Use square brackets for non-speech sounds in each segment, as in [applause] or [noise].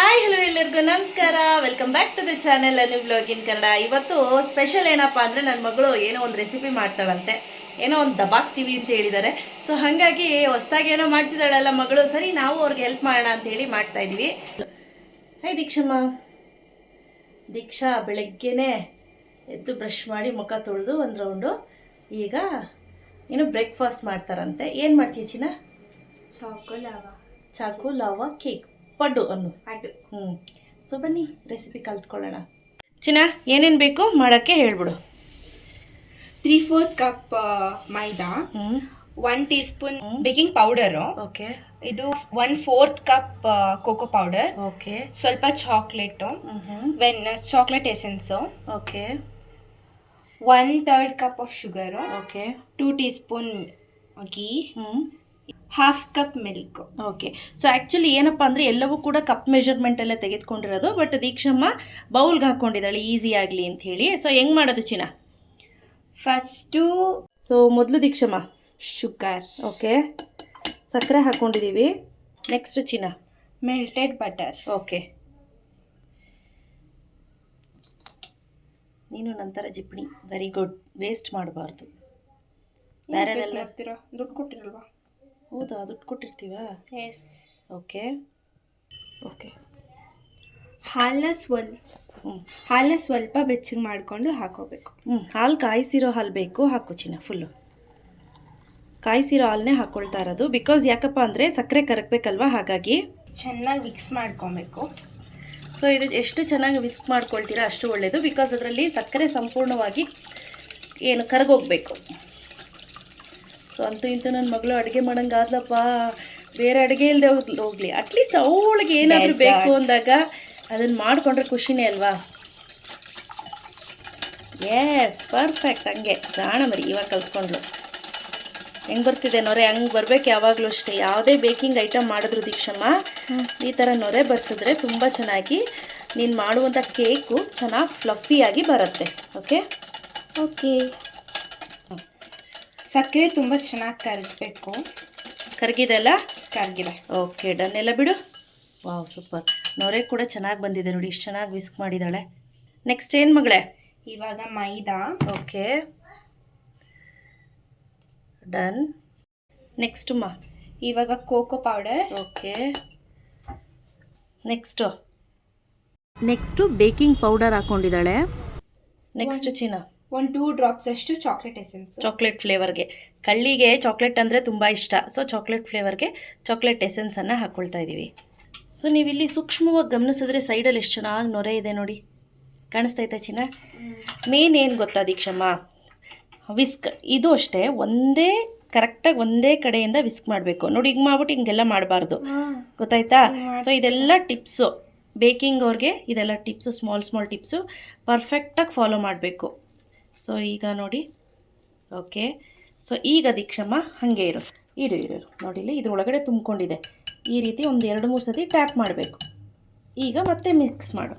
Hi hello ಎಲ್ಲರಿಗೂ ನಮಸ್ಕಾರ. Welcome back to the channel Ani blog in Kannada ಇವತ್ತು special ಏನಪ್ಪ ಅಂದರೆ ನನ್ನ ಮಗಳು ಏನೋ ಒಂದು ರೆಸಿಪಿ ಮಾಡ್ತಾಳಂತೆ. ಏನೋ ಒಂದು ದಬಾಕ್ತೀವಿ ಅಂತ ಹೇಳಿದ್ದಾರೆ ಸೊ ಹಾಗಾಗಿ ಹೊಸ್ದಾಗಿ ಏನೋ ಮಾಡ್ತಿದ್ದಾಳಲ್ಲ ಮಗಳು. ಸರಿ ನಾವು ಅವ್ರಿಗೆ ಹೆಲ್ಪ್ ಮಾಡೋಣ ಅಂತ ಹೇಳಿ ಮಾಡ್ತಾ ಇದೀವಿ. ಹಾಯ್ ದೀಕ್ಷಮ್ಮ. ದೀಕ್ಷಾ ಬೆಳಗ್ಗೆನೇ ಎದ್ದು ಬ್ರಷ್ ಮಾಡಿ ಮುಖ ತೊಳೆದು ಒಂದು ರೌಂಡು ಈಗ ಏನು ಬ್ರೇಕ್ಫಾಸ್ಟ್ ಮಾಡ್ತಾರಂತೆ. ಏನು ಮಾಡ್ತೀಯ ಚಿನ್ನ? ಚಾಕೋಲಾವಾ ಚಾಕು ಲಾವ ಕೇಕ್ ಪಡ್ಡು ಅನ್ನು. ಪಡ್ಡು. ಹ್ಞೂ ಸೊ ಬನ್ನಿ ರೆಸಿಪಿ ಕಲ್ತ್ಕೊಳ್ಳೋಣ. ಚಿನ್ನ ಏನೇನು ಬೇಕು ಮಾಡೋಕ್ಕೆ ಹೇಳ್ಬಿಡು. ತ್ರೀ ಫೋರ್ತ್ ಕಪ್ ಮೈದಾ. ಹ್ಞೂ one teaspoon baking powder. Okay. ಇದು one fourth cup cocoa powder. Okay. ಸ್ವಲ್ಪ chocolate. When chocolate essence. Okay. One third cup of sugar. Okay. Two teaspoon ghee ಹ್ಞೂ half cup milk okay so actually ಏನಪ್ಪ ಅಂದರೆ ಎಲ್ಲವೂ ಕೂಡ cup ಮೆಷರ್ಮೆಂಟಲ್ಲೇ ತೆಗೆದುಕೊಂಡಿರೋದು. But ದೀಕ್ಷಮ್ಮ ಬೌಲ್ಗೆ ಹಾಕ್ಕೊಂಡಿದ್ದಾಳೆ easy ಆಗಲಿ ಅಂತ ಹೇಳಿ. ಸೊ ಹೆಂಗೆ ಮಾಡೋದು ಚಿನ್ನ? ಫಸ್ಟು ಸೊ ಮೊದಲು ದೀಕ್ಷಮ್ಮ ಶುಗರ್ ಓಕೆ ಸಕ್ಕರೆ ಹಾಕ್ಕೊಂಡಿದ್ದೀವಿ ನೆಕ್ಸ್ಟ್ ಚಿನ್ನ? ಮೆಲ್ಟೆಡ್ ಬಟರ್ ಓಕೆ ನೀನು ನಂತರ ಜಿಪ್ಣಿ ವೆರಿ ಗುಡ್ ವೇಸ್ಟ್ ಮಾಡಬಾರ್ದು. ಬೇರೆ ದುಡ್ಡು ಕೊಟ್ಟಿರಲ್ವಾ? ಹೌದಾ? ದುಡ್ಡು ಕೊಟ್ಟಿರ್ತೀವಾ? ಎಸ್ ಓಕೆ ಓಕೆ ಹಾಲನ್ನ ಸ್ವಲ್ಪ ಹ್ಞೂ ಹಾಲನ್ನ ಸ್ವಲ್ಪ ಬೆಚ್ಚಗೆ ಮಾಡಿಕೊಂಡು ಹಾಕೋಬೇಕು. ಹ್ಞೂ ಹಾಲು ಕಾಯಿಸಿರೋ ಹಾಲು ಬೇಕು. ಹಾಕು ಚಿನ್ನ ಫುಲ್ಲು ಕಾಯಿಸಿರೋ ಹಾಲನ್ನೇ ಹಾಕ್ಕೊಳ್ತಾ ಇರೋದು. ಬಿಕಾಸ್ ಯಾಕಪ್ಪ ಅಂದರೆ ಸಕ್ಕರೆ ಕರಗಬೇಕಲ್ವಾ? ಹಾಗಾಗಿ ಚೆನ್ನಾಗಿ ಮಿಕ್ಸ್ ಮಾಡ್ಕೊಬೇಕು. ಸೊ ಇದು ಎಷ್ಟು ಚೆನ್ನಾಗಿ ವಿಸ್ಕ್ ಮಾಡ್ಕೊಳ್ತೀರಾ ಅಷ್ಟು ಒಳ್ಳೆಯದು ಬಿಕಾಸ್ ಅದರಲ್ಲಿ ಸಕ್ಕರೆ ಸಂಪೂರ್ಣವಾಗಿ ಏನು ಕರಗೋಗ್ಬೇಕು. ಸೊ ಅಂತೂ ಇಂತೂ ನನ್ನ ಮಗಳು ಅಡುಗೆ ಮಾಡಂಗಾದ್ಲಪ್ಪ ಬೇರೆ ಅಡುಗೆ ಇಲ್ಲದೆ ಹೋಗ್ಲಿ. ಅಟ್ಲೀಸ್ಟ್ ಅವಳಿಗೆ ಏನಾದರೂ ಬೇಕು ಅಂದಾಗ ಅದನ್ನು ಮಾಡಿಕೊಂಡ್ರೆ ಖುಷಿನೇ ಅಲ್ವಾ? ಎಸ್ ಪರ್ಫೆಕ್ಟ್ ಹಂಗೆ. ಜಾಣ ಮರಿ ಇವಾಗ ಕಲ್ತ್ಕೊಂಡ್ಲು. ಹೆಂಗೆ ಬರ್ತಿದೆ ನೊರೆ? ಹಂಗೆ ಬರ್ಬೇಕು ಯಾವಾಗಲೂ ಅಷ್ಟೇ. ಯಾವುದೇ ಬೇಕಿಂಗ್ ಐಟಮ್ ಮಾಡಿದ್ರು ದೀಕ್ಷಮ್ಮ ಈ ಥರ ನೊರೆ ಬರ್ಸಿದ್ರೆ ತುಂಬ ಚೆನ್ನಾಗಿ ನೀನು ಮಾಡುವಂಥ ಕೇಕು ಚೆನ್ನಾಗಿ ಫ್ಲಫಿಯಾಗಿ ಬರುತ್ತೆ. ಓಕೆ ಓಕೆ ಸಕ್ಕರೆ ತುಂಬ ಚೆನ್ನಾಗಿ ಕರಗಬೇಕು ಕರಗಿದೆಲ್ಲ? ಕರಗಿದೆ. ಓಕೆ ಡನ್ ಎಲ್ಲ ಬಿಡು. Wow super. ನೊರೆ ಕೂಡ ಚೆನ್ನಾಗಿ ಬಂದಿದೆ ನೋಡಿ ಇಷ್ಟು ಚೆನ್ನಾಗಿ ವಿಸ್ಕ್ ಮಾಡಿದ್ದಾಳೆ ನೆಕ್ಸ್ಟ್ ಏನು ಮಗಳೇ? ಇವಾಗ ಮೈದಾ. ಓಕೆ. ಡನ್. ನೆಕ್ಸ್ಟ್ ಮಾ? ಇವಾಗ cocoa powder. Okay. Next next baking powder ಹಾಕ್ಕೊಂಡಿದ್ದಾಳೆ next ಚಿನ್ನ ಒಂದು ಟೂ ಡ್ರಾಪ್ಸ್ ಅಷ್ಟು ಚಾಕ್ಲೇಟ್ ಎಸೆನ್ಸ್ ಚಾಕ್ಲೇಟ್ ಫ್ಲೇವರ್ಗೆ ಕಳ್ಳಿಗೆ ಚಾಕ್ಲೇಟ್ ಅಂದರೆ ತುಂಬ ಇಷ್ಟ. ಸೊ ಚಾಕ್ಲೇಟ್ ಫ್ಲೇವರ್ಗೆ ಚಾಕ್ಲೇಟ್ ಎಸೆನ್ಸನ್ನು ಹಾಕ್ಕೊಳ್ತಾ ಇದ್ದೀವಿ ಸೊ ನೀವಿಲ್ಲಿ ಸೂಕ್ಷ್ಮವಾಗಿ ಗಮನಿಸಿದ್ರೆ ಸೈಡಲ್ಲಿ ಎಷ್ಟು ಚೆನ್ನಾಗಿ ನೊರೆ ಇದೆ ನೋಡಿ. ಕಾಣಿಸ್ತಾ ಕಾಣಿಸ್ತೈತಾ ಚಿನ್ನ? ಮೇನ್ ಏನು ಗೊತ್ತಾ ದೀಕ್ಷಮ್ಮ? ವಿಸ್ಕ್ ಇದು ಅಷ್ಟೇ ಒಂದೇ ಕರೆಕ್ಟಾಗಿ ಒಂದೇ ಕಡೆಯಿಂದ ವಿಸ್ಕ್ ಮಾಡಬೇಕು. ನೋಡಿ ಹಿಂಗೆ ಮಾಡ್ಬಿಟ್ಟು ಹಿಂಗೆಲ್ಲ ಮಾಡಬಾರ್ದು. ಗೊತ್ತಾಯ್ತಾ? ಸೊ ಇದೆಲ್ಲ ಟಿಪ್ಸು ಬೇಕಿಂಗ್ ಅವ್ರಿಗೆ ಇದೆಲ್ಲ ಟಿಪ್ಸು ಸ್ಮಾಲ್ ಸ್ಮಾಲ್ ಟಿಪ್ಸು ಪರ್ಫೆಕ್ಟಾಗಿ ಫಾಲೋ ಮಾಡಬೇಕು. ಸೊ ಈಗ ನೋಡಿ. ಓಕೆ ಸೊ ಈಗ ದೀಕ್ಷಮ್ಮ ಹಾಗೆ ಇರು. ಇರು ಇರು ನೋಡಿ ನೋಡಿಲಿ ಇದು ಒಳಗಡೆ ತುಂಬಿಕೊಂಡಿದೆ. ಈ ರೀತಿ ಒಂದು ಎರಡು, ಮೂರು ಸತಿ ಟ್ಯಾಪ್ ಮಾಡಬೇಕು. ಈಗ ಮತ್ತೆ ಮಿಕ್ಸ್ ಮಾಡು.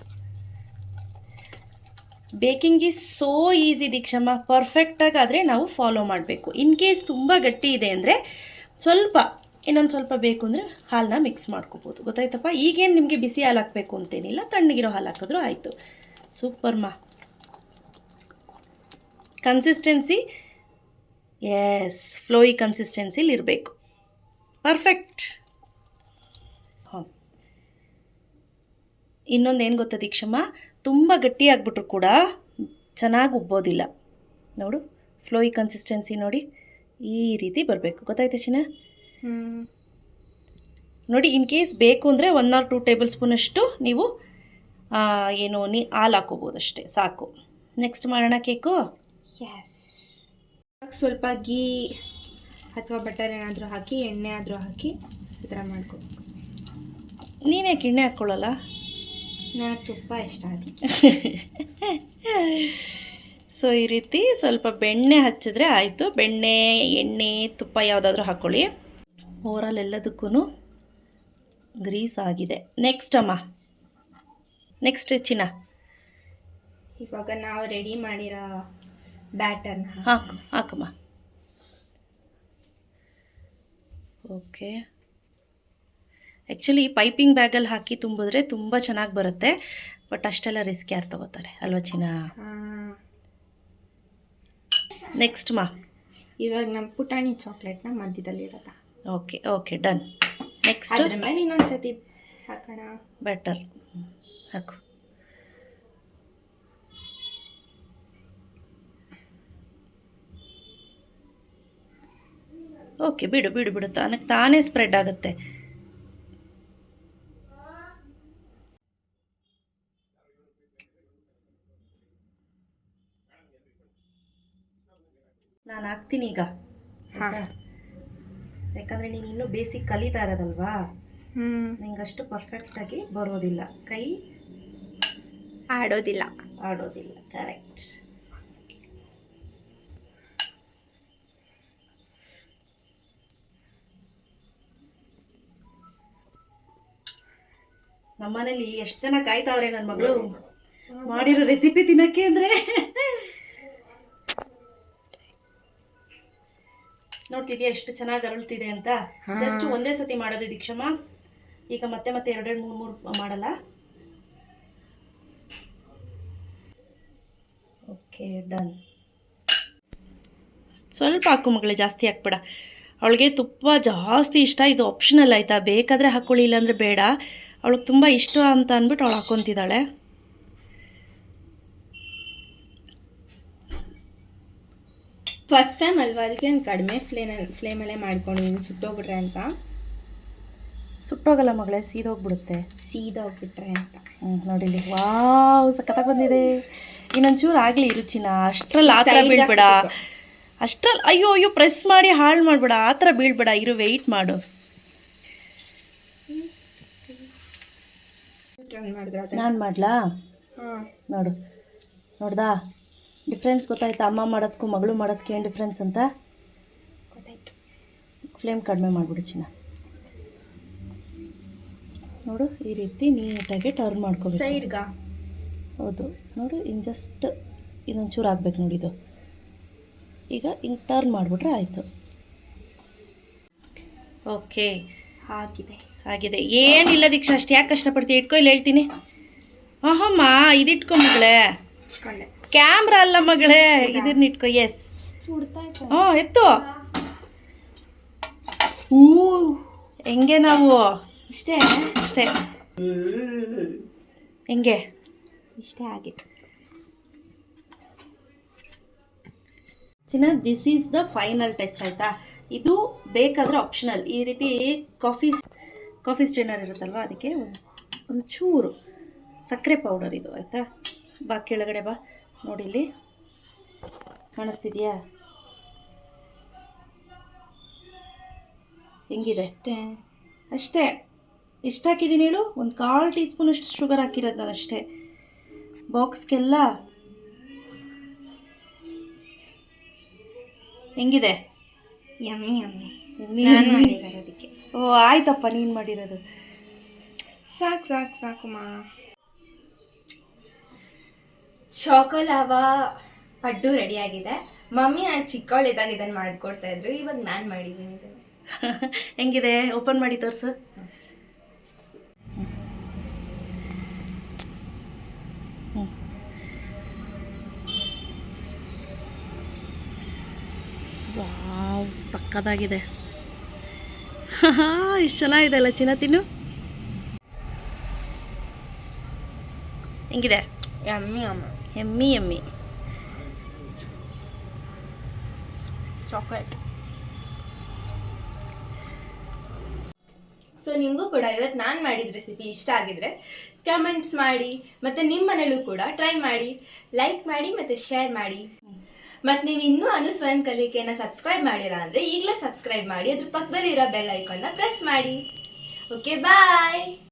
ಬೇಕಿಂಗ್ ಈಸ್ ಸೋ ಈಸಿ ದೀಕ್ಷಮ್ಮ ಪರ್ಫೆಕ್ಟಾಗಿ ಆದರೆ ನಾವು ಫಾಲೋ ಮಾಡಬೇಕು. ಇನ್ ಕೇಸ್ ತುಂಬ ಗಟ್ಟಿ ಇದೆ ಅಂದರೆ ಸ್ವಲ್ಪ, ಇನ್ನೊಂದು ಸ್ವಲ್ಪ ಬೇಕು ಅಂದರೆ ಹಾಲನ್ನ ಮಿಕ್ಸ್ ಮಾಡ್ಕೋಬೋದು. ಗೊತ್ತಾಯ್ತಪ್ಪ? ಈಗೇನು ನಿಮಗೆ ಬಿಸಿ ಹಾಲು ಹಾಕಬೇಕು ಅಂತೇನಿಲ್ಲ, ತಣ್ಣಗಿರೋ ಹಾಲು ಹಾಕಿದ್ರು ಆಯಿತು. ಸೂಪರ್ ಮಾ. ಕನ್ಸಿಸ್ಟೆನ್ಸಿ ಎಸ್ ಫ್ಲೋಯಿ ಕನ್ಸಿಸ್ಟೆನ್ಸಿಲಿ ಇರಬೇಕು. ಪರ್ಫೆಕ್ಟ್ ಹಾಂ. ಇನ್ನೊಂದು ಏನು ಗೊತ್ತಾ ದೀಕ್ಷಮ್ಮ? ತುಂಬ ಗಟ್ಟಿಯಾಗ್ಬಿಟ್ರು ಕೂಡ ಚೆನ್ನಾಗಿ ಉಬ್ಬೋದಿಲ್ಲ. ನೋಡು ಫ್ಲೋಯಿ ಕನ್ಸಿಸ್ಟೆನ್ಸಿ ನೋಡಿ ಈ ರೀತಿ ಬರಬೇಕು. ಗೊತ್ತಾಯ್ತಾ ಚಿನ್ನ? ನೋಡಿ ಇನ್ ಕೇಸ್ ಬೇಕು ಅಂದರೆ ಒನ್ ಆರ್ ಟೂ ಟೇಬಲ್ ಸ್ಪೂನಷ್ಟು ನೀವು ಆ, ಏನು ನೀ ಹಾಲು ಹಾಕೋಬೋದು ಅಷ್ಟೇ ಸಾಕು. ನೆಕ್ಸ್ಟ್ ಮಾಡೋಣ ಕೇಕು? ಎಸ್ ಸ್ವಲ್ಪ ಗೀ ಅಥವಾ ಬಟರ್ ಏನಾದರೂ ಹಾಕಿ ಎಣ್ಣೆ ಆದರೂ ಹಾಕಿ ಈ ಥರ ಮಾಡ್ಕೋಬೇಕು ನೀನೇ ಎಣ್ಣೆ ಹಾಕ್ಕೊಳ್ಳಲ್ಲ ನನಗೆ ತುಪ್ಪ ಇಷ್ಟ ಅದಕ್ಕೆ ಸೊ [laughs] ಈ ರೀತಿ ಸ್ವಲ್ಪ ಬೆಣ್ಣೆ ಹಚ್ಚಿದ್ರೆ ಆಯಿತು. ಬೆಣ್ಣೆ ಎಣ್ಣೆ ತುಪ್ಪ ಯಾವುದಾದ್ರೂ ಹಾಕ್ಕೊಳ್ಳಿ ಓವರಾಲ್ ಎಲ್ಲದಕ್ಕೂ ಗ್ರೀಸ್ ಆಗಿದೆ. ನೆಕ್ಸ್ಟ್ ಅಮ್ಮ. ನೆಕ್ಸ್ಟ್ ಚಿನ್ನ. ಇವಾಗ ನಾವು ರೆಡಿ ಮಾಡಿರೋ ಬ್ಯಾಟರ್ನ ಹಾಕು. ಹಾಕಮ್ಮ ಓಕೆ. ಆ್ಯಕ್ಚುಲಿ ಪೈಪಿಂಗ್ ಬ್ಯಾಗಲ್ಲಿ ಹಾಕಿ ತುಂಬಿದ್ರೆ ತುಂಬ ಚೆನ್ನಾಗಿ ಬರುತ್ತೆ. ಬಟ್ ಅಷ್ಟೆಲ್ಲ ರಿಸ್ಕ್ ಯಾರು ತಗೋತಾರೆ? ಅಲ್ವಾ ಚಿನ್ನ ನೆಕ್ಸ್ಟ್ ಮಾ. ಇವಾಗ ನಮ್ಮ ಪುಟಾಣಿ ಚಾಕ್ಲೇಟ್ನ ಮಧ್ಯದಲ್ಲಿ ಇಡೋದ. ಓಕೆ ಓಕೆ ಡನ್ ನೆಕ್ಸ್ಟ್ ಇನ್ನೊಂದು ಮೇಲೆ ಇನ್ನೊಂದ್ಸತಿ ಹಾಕೋಣ. ಬೆಟರ್ ಹಾಕು. ಓಕೆ ಬಿಡು ಬಿಡು ಬಿಡು. ತಾನಕ್ಕೆ ತಾನೇ ಸ್ಪ್ರೆಡ್ ಆಗುತ್ತೆ. ನಾನು ಹಾಕ್ತೀನಿ ಈಗ. ಆಯ್ತಾ? ಯಾಕಂದರೆ ನೀನು ಇನ್ನೂ ಬೇಸಿಕ್ ಕಲಿತಾ ಇರೋದಲ್ವಾ? ಹ್ಞೂ ಪರ್ಫೆಕ್ಟ್ ಪರ್ಫೆಕ್ಟಾಗಿ ಬರೋದಿಲ್ಲ. ಕೈ ಆಡೋದಿಲ್ಲ. ಆಡೋದಿಲ್ಲ. ಕರೆಕ್ಟ್ ನಮ್ಮನೇಲಿ ಎಷ್ಟು ಜನ ಕಾಯ್ತಾವ್ರೆ ನನ್ನ ಮಗಳು? ಮಾಡಿರೋ ರೆಸಿಪಿ ತಿನ್ನಕ್ಕೆ ಅಂದ್ರೆ? ನೋಡ್ತಿದ್ಯಾ ಎಷ್ಟು ಚೆನ್ನಾಗಿ ಅರಳ್ತಿದೆ ಅಂತ? ಜಸ್ಟ್ ಒಂದೇ ಸತಿ ಮಾಡೋದು ದೀಕ್ಷಮ್ಮ ಈಗ ಮತ್ತೆ ಮತ್ತೆ ಎರಡೆರಡು ಮೂರು ಮೂರು ಮಾಡಲ್ಲ? ಓಕೆ ಡನ್ ಸ್ವಲ್ಪ ಹಾಕು ಮಗಳೇ ಜಾಸ್ತಿ ಹಾಕ್ಬೇಡ. ಅವಳಿಗೆ ತುಪ್ಪ ಜಾಸ್ತಿ ಇಷ್ಟ ಇದು ಆಪ್ಷನಲ್ ಆಯಿತಾ? ಬೇಕಾದರೆ ಹಾಕ್ಕೊಳ್ಳಿ ಇಲ್ಲಾಂದರೆ ಬೇಡ. ಅವಳಿಗೆ ತುಂಬ ಇಷ್ಟ ಅಂತ ಅಂದ್ಬಿಟ್ಟು ಅವಳು ಹಾಕ್ಕೊತಿದ್ದಾಳೆ ಫಸ್ಟ್ ಟೈಮ್ ಅಲ್ವಾ ಅದಕ್ಕೆ ನಾನು ಕಡಿಮೆ ಫ್ಲೇಮ್ ಫ್ಲೇಮಲ್ಲೇ ಮಾಡ್ಕೊಂಡಿದ್ದೀನಿ ಸುಟ್ಟೋಗ್ಬಿಟ್ರೆ ಅಂತ. ಸುಟ್ಟೋಗಲ್ಲ ಮಗಳೇ ಸೀದೋಗ್ಬಿಡುತ್ತೆ. ಸೀದೋಗ್ಬಿಟ್ರೆ ಅಂತ. ಹ್ಞೂ ನೋಡಿಲಿ ವಾವ್ ಸಖತ್ತಾಗಿ ಬಂದಿದೆ. ಇನ್ನೊಂಚೂರು ಆಗಲಿ ರುಚಿನ. ಅಷ್ಟ್ರಲ್ಲಿ ಆ ಥರ ಬೀಳ್ಬೇಡ. ಅಷ್ಟ್ರಲ್ಲಿ ಅಯ್ಯೋ ಅಯ್ಯೋ ಪ್ರೆಸ್ ಮಾಡಿ ಹಾಳು ಮಾಡಬೇಡ. ಆ ಥರ ಬೀಳ್ಬೇಡ. ಇರು ವೆಯ್ಟ್ ಮಾಡು ಟ್ರೈ ಮಾಡಿದ್ರೆ ಅದೇ ನಾನು ಮಾಡ್ಲಾ? ನೋಡು. ನೋಡ್ದಾ? ಡಿಫ್ರೆನ್ಸ್ ಗೊತ್ತಾಯ್ತಾ? ಅಮ್ಮ ಮಾಡೋದಕ್ಕೂ ಮಗಳು ಮಾಡೋದಕ್ಕೆ ಏನು ಡಿಫ್ರೆನ್ಸ್ ಅಂತ? ಗೊತ್ತಾಯ್ತು. ಫ್ಲೇಮ್ ಕಡಿಮೆ ಮಾಡಿಬಿಡು ಚಿನ್ನ. ನೋಡು ಈ ರೀತಿ ನೀಟಾಗಿ ಟರ್ನ್ ಮಾಡ್ಕೋಬೇಕು. ಸೈಡ್ಗ ಹೌದು. ನೋಡು ಇನ್ನು ಜಸ್ಟ್ ಇದೊಂಚೂರು ಆಗ್ಬೇಕು ನೋಡಿ ಇದು. ಈಗ ಹಿಂಗೆ ಟರ್ನ್ ಮಾಡಿಬಿಟ್ರೆ ಆಯಿತು. ಓಕೆ ಆಗಿದೆ. ಆಗಿದೆ. ಏನಿಲ್ಲ ದೀಕ್ಷಾ ಅಷ್ಟು ಯಾಕೆ ಕಷ್ಟಪಡ್ತೀವಿ ಇಟ್ಕೊ ಇಲ್ಲ ಹೇಳ್ತೀನಿ. ಅಹಮ್ಮ ಇದಿಟ್ಕೊ ಮಗಳೇ. ಕ್ಯಾಮ್ರಾ ಅಲ್ಲ ಮಗಳೇ. ಇದನ್ನ ಇಟ್ಕೊ ಎಸ್ ಹ್ಞೂ ಎತ್ತು. ಹೂ ಹೆಂಗೆ ನಾವು? ಇಷ್ಟೇ? ಅಷ್ಟೇ. ಹೆಂಗೆ? ಇಷ್ಟೇ ಆಗಿತ್ತು. ಚಿನ್ನ this is the final touch ಆಯಿತಾ? ಇದು ಬೇಕಾದರೆ ಆಪ್ಷನಲ್ ಈ ರೀತಿ ಕಾಫಿ ಕಾಫಿ ಸ್ಟೇನರ್ ಇರುತ್ತಲ್ವ? ಅದಕ್ಕೆ ಒಂದು ಒಂದು ಚೂರು ಸಕ್ಕರೆ ಪೌಡರ್ ಇದು ಆಯಿತಾ? ಬಾ ಕೆಳಗಡೆ ಬಾ. ನೋಡಿ ಇಲ್ಲಿ. ಕಾಣಿಸ್ತಿದ್ಯಾ? ಹೆಂಗಿದೆ? ಅಷ್ಟೇ. ಅಷ್ಟೇ. ಎಷ್ಟು ಹಾಕಿದ್ದೀನಿ ಹೇಳು? ಒಂದು ಕಾಲು ಟೀ ಸ್ಪೂನಷ್ಟು ಶುಗರ್ ಹಾಕಿರೋದು ನಾನು ಅಷ್ಟೇ. ಬಾಕ್ಸ್ಗೆಲ್ಲ ಹೆಂಗಿದೆ? ಯಮ್ಮಿ ಯಮ್ಮಿ ನಾನು. ಮಾಡಿರೋದು ಅದಕ್ಕೆ ಓ ಆಯ್ತಪ್ಪ ನೀನು ಮಾಡಿರೋದು. ಸಾಕು ಸಾಕು ಸಾಕುಮ್ಮ ಚಾಕೋಲಾವಾ ಪಡ್ಡು ರೆಡಿ ಆಗಿದೆ. ಮಮ್ಮಿ ನಾನು ಚಿಕ್ಕವಳಿದ್ದಾಗ ಇದನ್ನು ಮಾಡಿಕೊಡ್ತಾ ಇದ್ರು. ಇವಾಗ ನಾನು ಮಾಡಿದ್ದೀನಿ ಇದನ್ನು. [laughs] ಹೆಂಗಿದೆ? ಓಪನ್ ಮಾಡಿ ತೋರಿಸು. ವಾವ್ ಸಕ್ಕದಾಗಿದೆ ಇಷ್ಟು ಚೆನ್ನಾಗಿದೆ ಅಲ್ಲ ಚಿನ್ನ ತಿನ್ನು. ಹೆಂಗಿದೆ? ಯಮ್ಮಿ ಅಮ್ಮ. ಎಮ್ಮಿ ಎಮ್ಮಿ. ಚಾಕ್ಲೇಟ್. ಸೊ ನಿಮಗೂ ಕೂಡ ಇವತ್ತು ನಾನು ಮಾಡಿದ ರೆಸಿಪಿ ಇಷ್ಟ ಆಗಿದ್ರೆ ಕಮೆಂಟ್ಸ್ ಮಾಡಿ ಮತ್ತು ನಿಮ್ಮ ಮನೇಲೂ ಕೂಡ ಟ್ರೈ ಮಾಡಿ ಲೈಕ್ ಮಾಡಿ ಮತ್ತು ಶೇರ್ ಮಾಡಿ. ಮತ್ತು ನೀವು ಇನ್ನೂ ಅನು ಸ್ವಯಂ ಕಲಿಕೆಯನ್ನು ಸಬ್ಸ್ಕ್ರೈಬ್ ಮಾಡಿಲ್ಲ ಅಂದರೆ ಈಗಲೇ ಸಬ್ಸ್ಕ್ರೈಬ್ ಮಾಡಿ ಅದ್ರ ಪಕ್ಕದಲ್ಲಿರೋ ಬೆಲ್ ಐಕಾನ್ನ ಪ್ರೆಸ್ ಮಾಡಿ. Okay bye